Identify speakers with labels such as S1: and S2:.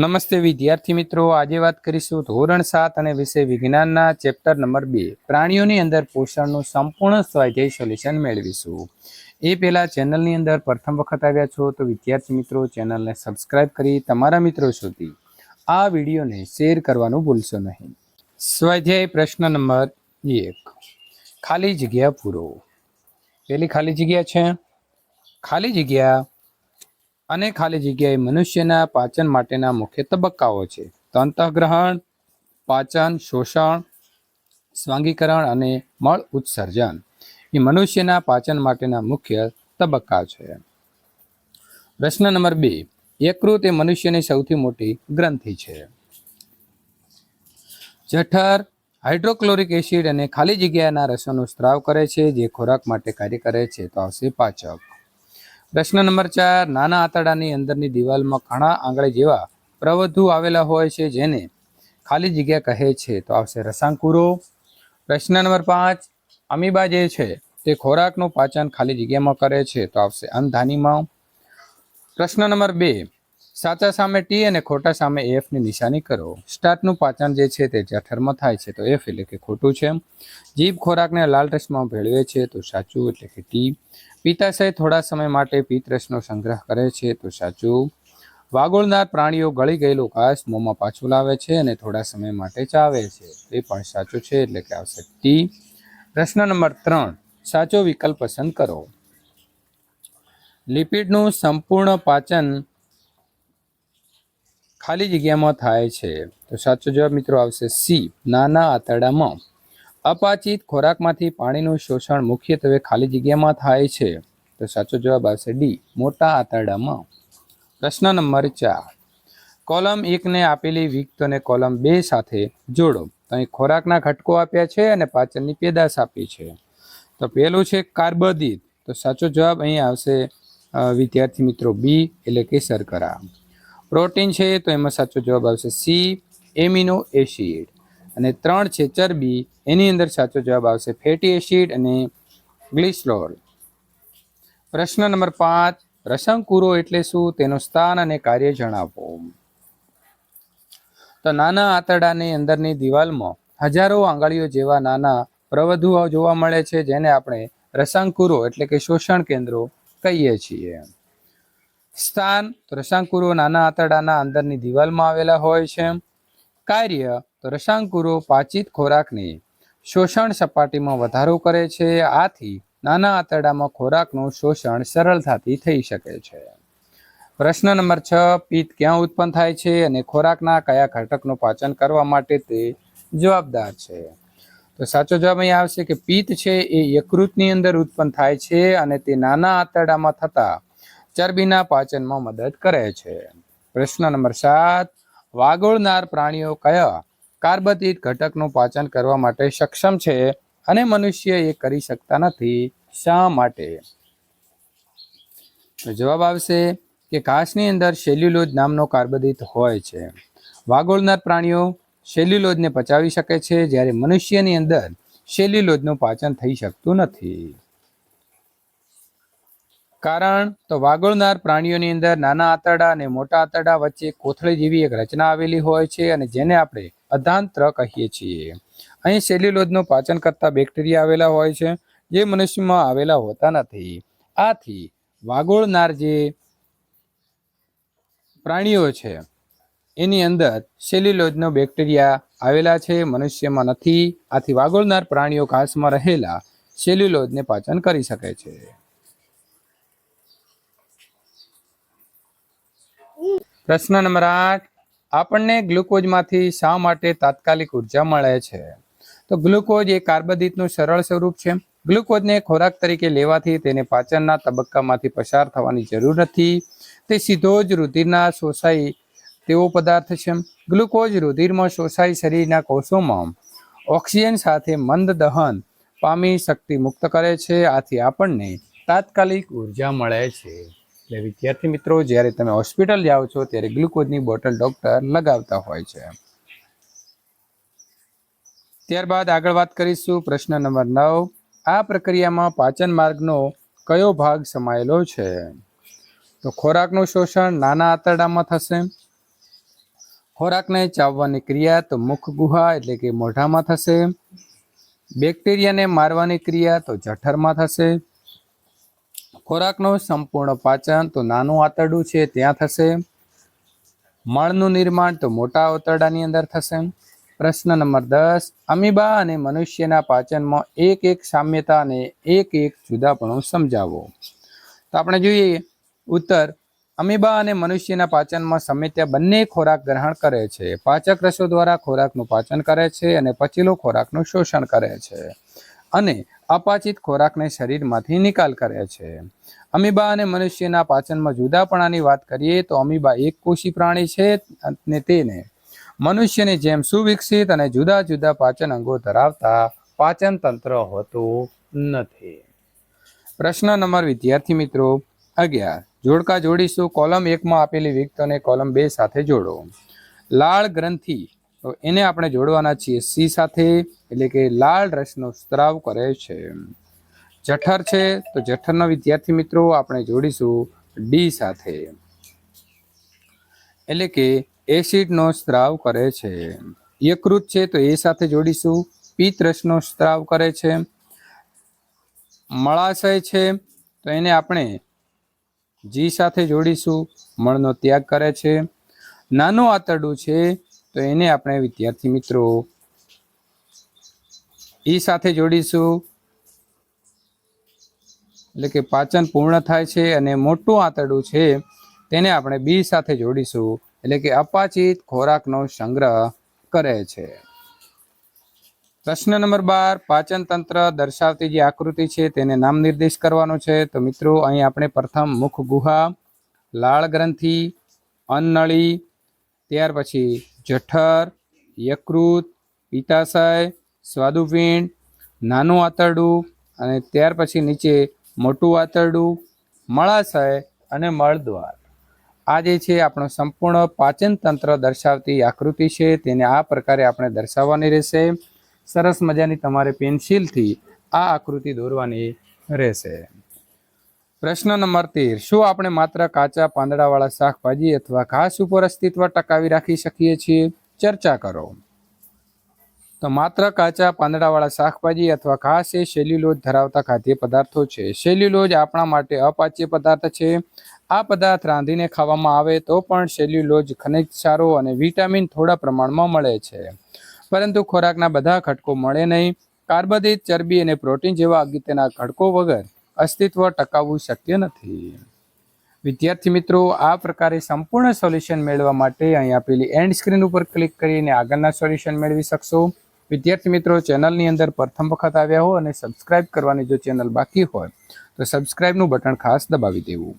S1: નમસ્તે વિદ્યાર્થી મિત્રો, આજે વાત કરીશું ધોરણ સાત અને વિષય વિજ્ઞાનના ચેપ્ટર નંબર બે. પ્રાણીઓની અંદર પોષણનું સંપૂર્ણ સ્વાધ્યાય સોલ્યુશન મેળવીશું. એ પહેલાં ચેનલની અંદર પ્રથમ વખત આવ્યા છો તો વિદ્યાર્થી મિત્રો, ચેનલને સબસ્ક્રાઇબ કરી તમારા મિત્રો સુધી આ વિડીયોને શેર કરવાનું ભૂલશો નહીં. સ્વાધ્યાય પ્રશ્ન નંબર એક. ખાલી જગ્યા પૂરો. પેલી ખાલી જગ્યા છે? ખાલી જગ્યા અને ખાલી જગ્યાએ મનુષ્યના પાચન માટેના મુખ્ય તબક્કાઓ છે. અંતઃગ્રહણ પાચન, શોષણ, સ્વાંગીકરણ અને મળ ઉત્સર્જન એ મનુષ્યના પાચન માટેના મુખ્ય તબક્કા છે. પ્રશ્ન નંબર બે. યકૃત એ મનુષ્યની સૌથી મોટી ગ્રંથિ છે. જઠર, હાઇડ્રોક્લોરિક એસિડ અને ખાલી જગ્યાના રસોનો સ્ત્રાવ કરે છે, જે ખોરાક માટે કાર્ય કરે છે તો આવશે પાચક. પ્રશ્ન નંબર ચાર, નાના આંતરડાની અંદરની દિવાલમાં ઘણા આંગળી જેવા પ્રવધુ આવેલા હોય છે જેને ખાલી જગ્યા કહે છે. તો આવશે રસાંકુરો. પ્રશ્ન નંબર પાંચ, અમીબા જે છે તે ખોરાકનું પાચન ખાલી જગ્યામાં કરે છે. તો આવશે અંધાનીમાં પ્રશ્ન નંબર બે, સાચા સામે ટી અને ખોટા સામે એફની નિશાની કરો. સ્ટાર્ટનું પાચન જે છે તે જઠરમાં થાય છે. તો એફ એટલે કે ખોટું છે. જીભ ખોરાકને લાલ રસમાં ભેળવે છે. તો સાચું એટલે કે ટી પિત્તાશય થોડા સમય માટે પિત્તરસનો સંગ્રહ કરે છે. તો સાચું, વાગોળનાર પ્રાણીઓ ગળી ગયેલું ઘાસ મોંમાં પાછું લાવે છે અને થોડા સમય માટે ચાવે છે. એ પણ સાચું છે, એટલે કે આવશે ટી પ્રશ્ન નંબર ત્રણ, સાચો વિકલ્પ પસંદ કરો. લિપિડનું સંપૂર્ણ પાચન ખાલી જગ્યામાં થાય છે. તો સાચો જવાબ મિત્રો આવશે સી, નાના આંતરડામાં. અપાચિત ખોરાકમાંથી પાણીનું શોષણ મુખ્યત્વે ખાલી જગ્યામાં થાય છે. તો સાચો જવાબ આવશે ડી, મોટા આંતરડામાં. પ્રશ્ન નંબર ચાર. કોલમ એકને આપેલી વિગતોને કોલમ બે સાથે જોડો. તો અહીં ખોરાકના ઘટકો આપ્યા છે અને પાચનની પેદાશ આપી છે. તો પહેલું છે કાર્બોદિત. તો સાચો જવાબ અહીં આવશે વિદ્યાર્થી મિત્રો બી, એટલે કે શર્કરા. પ્રોટીન છે તો એમાં સાચો જવાબ આવશે સી, એમિનો એસિડ. અને ત્રણ છે ચરબી, એની અંદર સાચો જવાબ આવશે ફેટી એસિડ અને ગ્લિસરોલ પ્રશ્ન નંબર પાંચ રસંકુરો એટલે શું? તેનું સ્થાન અને કાર્ય જણાવો. તો નાના આંતરડાની અંદરની દિવાલમાં હજારો આંગળીઓ જેવા નાના પ્રવધુઓ જોવા મળે છે, જેને આપણે રસાંકુરો એટલે કે શોષણ કેન્દ્રો કહીએ છીએ. સ્થાન, તો રસાંકુરો નાના આંતરડાના અંદરની દિવાલમાં આવેલા હોય છે. કાર્ય તો રસાંકુરો પાચિત ખોરાકની શોષણ સપાટીમાં વધારો કરે છે. આથી નાના આંતરડામાં ખોરાકનું શોષણ સરળતાથી થઈ શકે છે. પ્રશ્ન નંબર છ, પિત્ત ક્યાં ઉત્પન્ન થાય છે અને ખોરાકના કયા ઘટકનું પાચન કરવા માટે તે જવાબદાર છે? તો સાચો જવાબ અહીં આવશે કે પિત્ત છે એ યકૃતની અંદર ઉત્પન્ન થાય છે અને તે નાના આંતરડામાં થતા ચરબીના પાચનમાં મદદ કરે છે. પ્રશ્ન નંબર સાત, વાગોળનાર પ્રાણીઓ કયા કાર્બોદિત ઘટકનું પાચન કરવા માટે સક્ષમ છે અને મનુષ્ય એ કરી શકતા નથી. શા માટે? જવાબ આવશે કે ઘાસની અંદર સેલ્યુલોજ નામનો કાર્બદિત હોય છે. વાગોળનાર પ્રાણીઓ સેલ્યુલોજને પચાવી શકે છે જ્યારે મનુષ્યની અંદર સેલ્યુલોજનું પાચન થઈ શકતું નથી. કારણ તો વાગોળનાર પ્રાણીઓની અંદર નાના આંતરડા અને મોટા આંતરડા વચ્ચે કોથળી જેવી એક રચના આવેલી હોય છે અને જેને આપણે અધાંત્ર કહીએ છીએ. અહીં સેલ્યુલોઝનું પાચન કરતા બેક્ટેરિયા આવેલા હોય છે, જે મનુષ્યમાં આવેલા હોતા નથી. આથી વાગોળનાર જે પ્રાણીઓ છે, એની અંદર સેલ્યુલોઝનો બેક્ટેરિયા આવેલા છે, મનુષ્યમાં નથી. આથી વાગોળનાર પ્રાણીઓ ઘાસમાં રહેલા સેલ્યુલોઝને પાચન કરી શકે છે. પ્રશ્ન નંબર આઠ. આપણને ગ્લુકોઝમાંથી શા માટે તાત્કાલિક ઊર્જા મળે છે? તો ગ્લુકોઝ એ કાર્બોદિતનું સરળ સ્વરૂપ છે. ગ્લુકોઝને ખોરાક તરીકે લેવાથી તેને પાચનના તબક્કામાંથી પસાર થવાની જરૂર નથી. તે સીધો જ રુધિરના શોષાઈ તેવો પદાર્થ છે. ગ્લુકોઝ રુધિરમાં શોષાઈ શરીરના કોષોમાં ઓક્સિજન સાથે મંદ દહન, પામી શક્તિ મુક્ત કરે છે. આથી આપણને તાત્કાલિક ઊર્જા મળે છે. એટલે વિદ્યાર્થી મિત્રો, જ્યારે તમે હોસ્પિટલ જાઓ છો, ત્યારે ગ્લુકોઝની બોટલ ડૉક્ટર લગાવતા હોય છે. ત્યારબાદ આગળ વાત કરીશું પ્રશ્ન નંબર નવ. આ પ્રક્રિયામાં પાચન માર્ગનો કયો ભાગ સમાયેલો છે? તો ખોરાકનું શોષણ નાના આંતરડામાં થશે. ખોરાકને ચાવવાની ક્રિયા તો મુખ ગુહા એટલે કે મોઢામાં થશે. બેક્ટેરિયાને મારવાની ક્રિયા તો જઠરમાં થશે. ખોરાકનું સંપૂર્ણ પાચન તો નાનું આંતરડું છે, ત્યાં થશે. મળનું નિર્માણ તો મોટા આંતરડાની અંદર થશે. પ્રશ્ન નંબર દસ, અમીબા અને મનુષ્યના પાચનમાં એક એક સામ્યતા અને એક એક જુદાપણું સમજાવો. તો આપણે જોઈએ, ઉત્તર, અમીબા અને મનુષ્યના પાચનમાં સમિત્યા બંને ખોરાક ગ્રહણ કરે છે. પાચક રસો દ્વારા ખોરાકનું પાચન કરે છે અને પછીલો ખોરાકનું શોષણ કરે છે. અને અપાચિત ખોરાકને શરીરમાંથી નિકાલ કરે છે. અમીબા અને મનુષ્યના પાચનમાં જુદાપણાની વાત કરીએ તો અમીબા એક કોષી પ્રાણી છે અને તેને મનુષ્યની જેમ સુવિકસિત અને જુદા જુદા પાચન અંગો ધરાવતા પાચન તંત્ર હોતું નથી. પ્રશ્ન નંબર વિદ્યાર્થી મિત્રો, અગિયાર. જોડકા જોડીશું. કોલમ એકમાં આપેલી વિગતોને કોલમ બે સાથે જોડો. લાળ ગ્રંથિ તો એને આપણે જોડવાના છીએ. સી સાથે એટલે કે લાલ રસનો સ્ત્રાવ કરે છે. જઠર છે તો જઠરના વિદ્યાર્થી મિત્રો આપણે જોડીશું ડી સાથે. એટલે કે એસિડનો સ્ત્રાવ કરે છે. યકૃત છે તો એ સાથે જોડીશું. પિત્ત રસનો સ્ત્રાવ કરે છે. મળાશય છે તો એને આપણે જી સાથે જોડીશું. મળનો ત્યાગ કરે છે. નાનું આંતરડું છે તો એને આપણે વિદ્યાર્થી મિત્રો એ સાથે જોડીશું. એટલે કે પાચન પૂર્ણ થાય છે અને મોટું આંતરડું છે તેને આપણે બી સાથે જોડીશું. એટલે કે અપાચિત ખોરાકનો સંગ્રહ કરે છે. પ્રશ્ન નંબર બાર, પાચન તંત્ર દર્શાવતી જે આકૃતિ છે તેને નામ નિર્દેશ કરવાનો છે. તો મિત્રો, અહીં આપણે પ્રથમ મુખ ગુહા લાળ ગ્રંથિ, અન્નળી, ત્યાર પછી જઠર, યકૃત પિત્તાશય સ્વાદુપિંડ, નાનું આંતરડું અને ત્યાર પછી નીચે મોટું આંતરડું, મળાશય અને મળદ્વાર. આ જે છે આપણો સંપૂર્ણ પાચન તંત્ર દર્શાવતી આકૃતિ છે, તેને આ પ્રકારે આપણે દર્શાવવાની રહેશે. સરસ મજાની તમારે પેન્સિલથી આ આકૃતિ દોરવાની રહેશે. પ્રશ્ન નંબર તેર, શું આપણે માત્ર કાચા પાંદડાવાળા શાકભાજી અથવા ઘાસ ઉપર અસ્તિત્વ ટકાવી રાખી શકીએ છીએ? ચર્ચા કરો. તો માત્ર કાચા પાંદડાવાળા શાકભાજી અથવા ઘાસ એ સેલ્યુલોજ ધરાવતા ખાદ્ય પદાર્થો છે. સેલ્યુલોજ આપણા માટે અપાચ્ય પદાર્થ છે. આ પદાર્થ રાંધીને ખાવામાં આવે તો પણ સેલ્યુલોજ ખનિજ સારો અને વિટામિન થોડા પ્રમાણમાં મળે છે. પરંતુ ખોરાકના બધા ઘટકો મળે નહીં. કાર્બોદિત ચરબી અને પ્રોટીન જેવા અગત્યના ઘટકો વગર. અસ્તિત્વ ટકાવવું શક્ય નથી. વિદ્યાર્થી મિત્રો, આ પ્રકારે સંપૂર્ણ સોલ્યુશન મેળવવા માટે અહીં આપેલી એન્ડ સ્ક્રીન ઉપર ક્લિક કરીને આગળના સોલ્યુશન મેળવી શકશો. વિદ્યાર્થી મિત્રો, ચેનલની અંદર પ્રથમ વખત આવ્યા હો અને સબસ્ક્રાઇબ કરવાની જો ચેનલ બાકી હોય, તો સબસ્ક્રાઇબનું બટન ખાસ દબાવી દેવું.